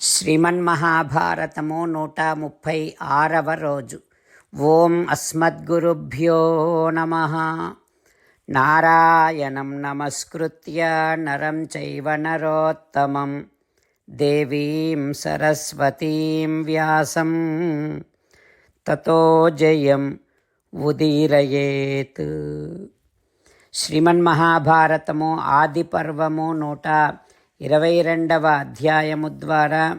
శ్రీమన్మహాభారతము నూట ముప్పై ఆరవ రోజు. ఓం అస్మద్గురుభ్యో నమ. నారాయణం నమస్కృత్య నరం చైవ నరోత్తమం. దేవీం సరస్వతీం వ్యాసం. తతో జయం ఉదీరయేత్. శ్రీమన్మహాభారతము ఆది పర్వము నూట ఇరవై రెండవ అధ్యాయము ద్వారా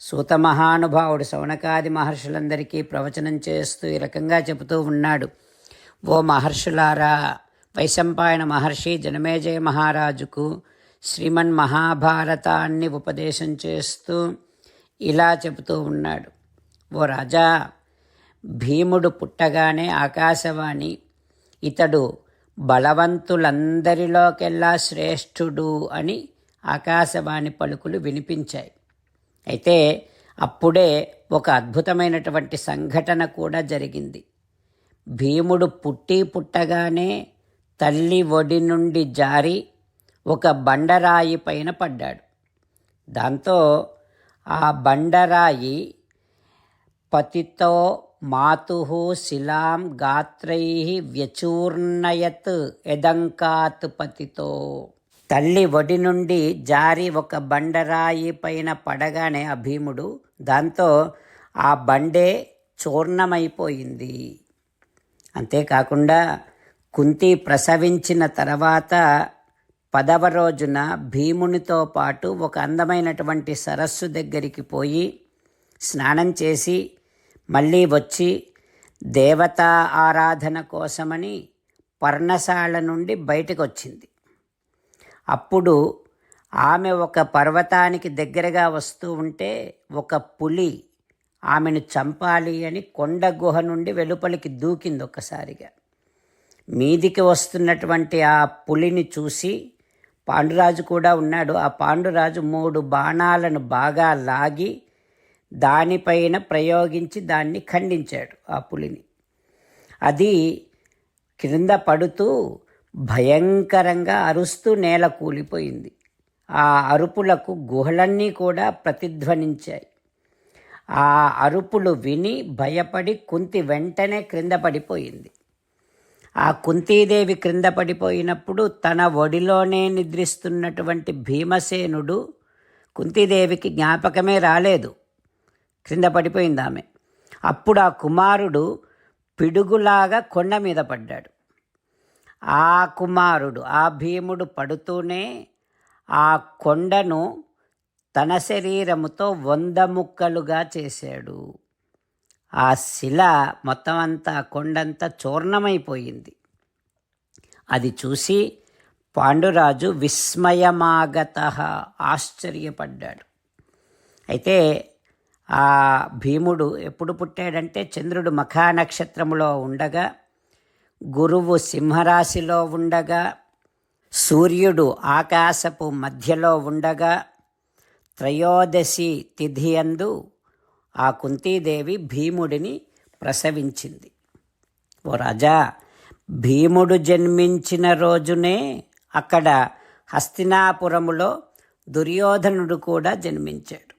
సూత మహానుభావుడు శౌనకాది మహర్షులందరికీ ప్రవచనం చేస్తూ ఈ రకంగా చెబుతూ ఉన్నాడు. ఓ మహర్షులారా వైశంపాయన మహర్షి జనమేజయ మహారాజుకు శ్రీమన్ మహాభారతాన్ని ఉపదేశం చేస్తూ ఇలా చెబుతూ ఉన్నాడు. ఓ రాజా భీముడు పుట్టగానే ఆకాశవాణి ఇతడు బలవంతులందరిలోకెల్లా శ్రేష్ఠుడు అని ఆకాశవాణి పలుకులు వినిపించాయి. అయితే అప్పుడే ఒక అద్భుతమైనటువంటి సంఘటన కూడా జరిగింది. భీముడు పుట్టి పుట్టగానే తల్లి ఒడి నుండి జారి ఒక బండరాయి పైన పడ్డాడు. దాంతో ఆ బండరాయి పతితో మాతు శిలాం గాత్రై వ్యచూర్ణయత్ ఎదంకాత్ పతితో. తల్లి ఒడి నుండి జారి ఒక బండరాయి పైన పడగానే ఆ భీముడు దాంతో ఆ బండే చూర్ణమైపోయింది. అంతేకాకుండా కుంతి ప్రసవించిన తర్వాత పదవ రోజున భీమునితో పాటు ఒక అందమైనటువంటి సరస్సు దగ్గరికి పోయి స్నానం చేసి మళ్ళీ వచ్చి దేవతా ఆరాధన కోసమని పర్ణశాల నుండి బయటకు వచ్చింది అప్పుడు ఆమె ఒక పర్వతానికి దగ్గరగా వస్తూ ఉంటే ఒక పులి ఆమెను చంపాలి అని కొండ గుహ నుండి వెలుపలికి దూకింది ఒక్కసారిగా. మీదికి వస్తున్నటువంటి ఆ పులిని చూసి పాండురాజు కూడా ఉన్నాడు. ఆ పాండురాజు మూడు బాణాలను బాగా లాగి దానిపైన ప్రయోగించి దాన్ని ఖండించాడు ఆ పులిని. అది క్రింద పడుతూ భయంకరంగా అరుస్తూ నేల కూలిపోయింది. ఆ అరుపులకు గుహలన్నీ కూడా ప్రతిధ్వనించాయి. ఆ అరుపులు విని భయపడి కుంతి వెంటనే క్రింద పడిపోయింది. ఆ కుంతీదేవి క్రింద పడిపోయినప్పుడు తన ఒడిలోనే నిద్రిస్తున్నటువంటి భీమసేనుడు కుంతీదేవికి జ్ఞాపకమే రాలేదు. క్రింద పడిపోయింది ఆమె అప్పుడు ఆ కుమారుడు పిడుగులాగా కొండ మీద పడ్డాడు. ఆ కుమారుడు ఆ భీముడు పడుతూనే ఆ కొండను తన శరీరముతో వంద ముక్కలుగా చేశాడు. ఆ శిల మొత్తం అంతా కొండంతా చూర్ణమైపోయింది. అది చూసి పాండురాజు విస్మయమాగత ఆశ్చర్యపడ్డాడు. అయితే ఆ భీముడు ఎప్పుడు పుట్టాడంటే చంద్రుడు మఖా నక్షత్రములో ఉండగా గురువు సింహరాశిలో ఉండగా సూర్యుడు ఆకాశపు మధ్యలో ఉండగా త్రయోదశి తిథి అందు ఆ కుంతీదేవి భీముడిని ప్రసవించింది. ఓ రాజా భీముడు జన్మించిన రోజునే అక్కడ హస్తినాపురములో దుర్యోధనుడు కూడా జన్మించాడు.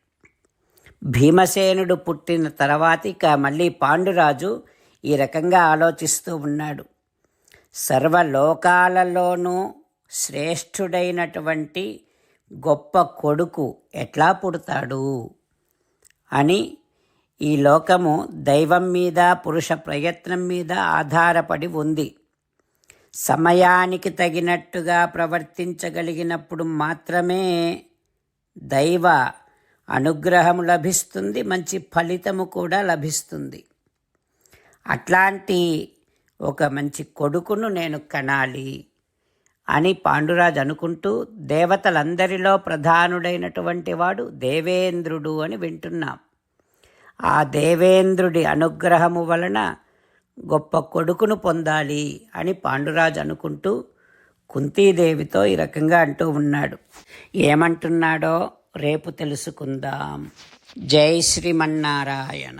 భీమసేనుడు పుట్టిన తర్వాత ఇక మళ్ళీ పాండురాజు ఈ రకంగా ఆలోచిస్తూ ఉన్నాడు. సర్వలోకాలలోనూ శ్రేష్ఠుడైనటువంటి గొప్ప కొడుకు ఎట్లా పుడతాడు? అని ఈ లోకము దైవం మీద పురుష ప్రయత్నం మీద ఆధారపడి ఉంది. సమయానికి తగినట్టుగా ప్రవర్తించగలిగినప్పుడు మాత్రమే దైవ అనుగ్రహము లభిస్తుంది మంచి ఫలితము కూడా లభిస్తుంది. అట్లాంటి ఒక మంచి కొడుకును నేను కనాలి అని పాండురాజు అనుకుంటూ దేవతలందరిలో ప్రధానుడైనటువంటి వాడు దేవేంద్రుడు అని వింటున్నాం. ఆ దేవేంద్రుడి అనుగ్రహము వలన గొప్ప కొడుకును పొందాలి అని పాండురాజు అనుకుంటూ కుంతీదేవితో ఈ రకంగా అంటూ ఉన్నాడు. ఏమంటున్నాడో రేపు తెలుసుకుందాం. జై శ్రీమన్నారాయణ.